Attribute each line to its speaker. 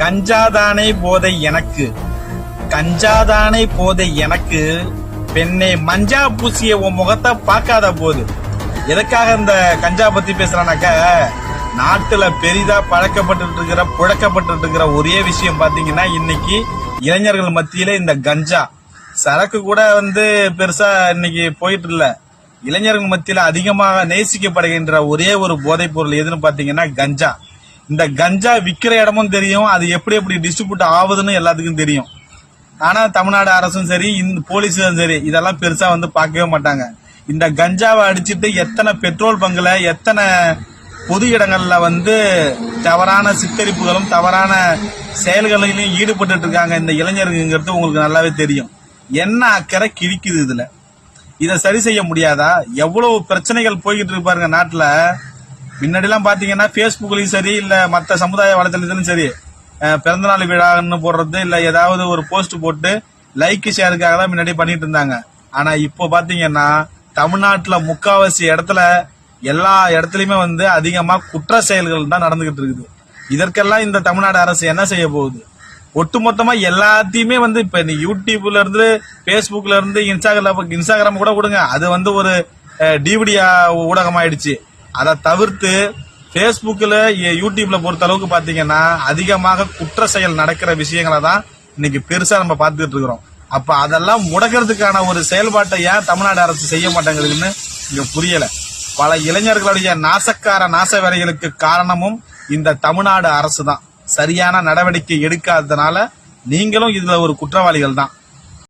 Speaker 1: கஞ்சாதானே போதை எனக்கு. கஞ்சாதானே போதை எனக்கு. பெண்ணை மஞ்சா பூசிய உன் முகத்தை பார்க்காத போது. எதுக்காக இந்த கஞ்சா பத்தி பேசுறானாக்க நாட்டுல பெரிதா பழக்கப்பட்டு இருக்கிற புழக்கப்பட்டு இருக்கிற ஒரே விஷயம் பாத்தீங்கன்னா இன்னைக்கு இளைஞர்கள் மத்தியில இந்த கஞ்சா. சரக்கு கூட வந்து பெருசா இன்னைக்கு போயிட்டு இல்ல. இளைஞர்கள் மத்தியில அதிகமாக நேசிக்கப்படுகின்ற ஒரே ஒரு போதைப் பொருள் எதுன்னு பாத்தீங்கன்னா கஞ்சா. இந்த கஞ்சா விற்கிற இடமும் தெரியும். அது எப்படி எப்படி டிஸ்ட்ரிபியூட் ஆகுதுன்னு எல்லாத்துக்கும் தெரியும். ஆனால் தமிழ்நாடு அரசும் சரி இந்த போலீஸும் சரி இதெல்லாம் பெருசாக வந்து பார்க்கவே மாட்டாங்க. இந்த கஞ்சாவை அடிச்சிட்டு எத்தனை பெட்ரோல் பங்குல எத்தனை பொது இடங்களில் வந்து தவறான சித்தரிப்புகளும் தவறான செயல்களிலும் ஈடுபட்டு இருக்காங்க இந்த இளைஞருங்கிறது உங்களுக்கு நல்லாவே தெரியும். என்ன அக்கறை கிழிக்குது இதில்? இதை சரி செய்ய முடியாதா? எவ்வளவு பிரச்சனைகள் போய்கிட்டு இருப்பாருங்க நாட்டில். முன்னாடிலாம் பார்த்தீங்கன்னா ஃபேஸ்புக்லேயும் சரி இல்லை மற்ற சமுதாய வலைத்தளத்திலும் சரி பிறந்தநாள் விழான்னு போடுறது இல்லை ஏதாவது ஒரு போஸ்ட் போட்டு லைக் ஷேருக்காக தான் முன்னாடி பண்ணிட்டு இருந்தாங்க. ஆனால் இப்போ பார்த்தீங்கன்னா தமிழ்நாட்டில் முக்காவாசி இடத்துல எல்லா இடத்துலையுமே வந்து அதிகமாக குற்ற செயல்கள் தான் நடந்துகிட்டு இருக்குது. இதற்கெல்லாம் இந்த தமிழ்நாடு அரசு என்ன செய்ய போகுது? ஒட்டுமொத்தமா எல்லாத்தையுமே வந்து இப்ப நீ யூடியூப்ல இருந்து Facebookல இருந்து இன்ஸ்டாகிராம் இன்ஸ்டாகிராம் கூட கொடுங்க. அது வந்து ஒரு டிவிடியா ஊடகம் ஆயிடுச்சு அதை தவிர்த்து ஃபேஸ்புக்கில் யூ- யூடியூப்ல பொறுத்த அளவுக்கு பார்த்தீங்கன்னா அதிகமாக குற்ற செயல் நடக்கிற விஷயங்களை தான் இன்னைக்கு பெருசாக நம்ம பார்த்துட்டு இருக்கிறோம். அப்போ அதெல்லாம் முடக்கிறதுக்கான ஒரு செயல்பாட்டை ஏன் தமிழ்நாடு அரசு செய்ய மாட்டேங்குதுன்னு இங்கே புரியலை. பல இளைஞர்களுடைய நாசக்கார நாச வேலைகளுக்கு காரணமும் இந்த தமிழ்நாடு அரசு தான் சரியான நடவடிக்கை எடுக்காததுனால நீங்களும் இதில் ஒரு குற்றவாளிகள் தான்.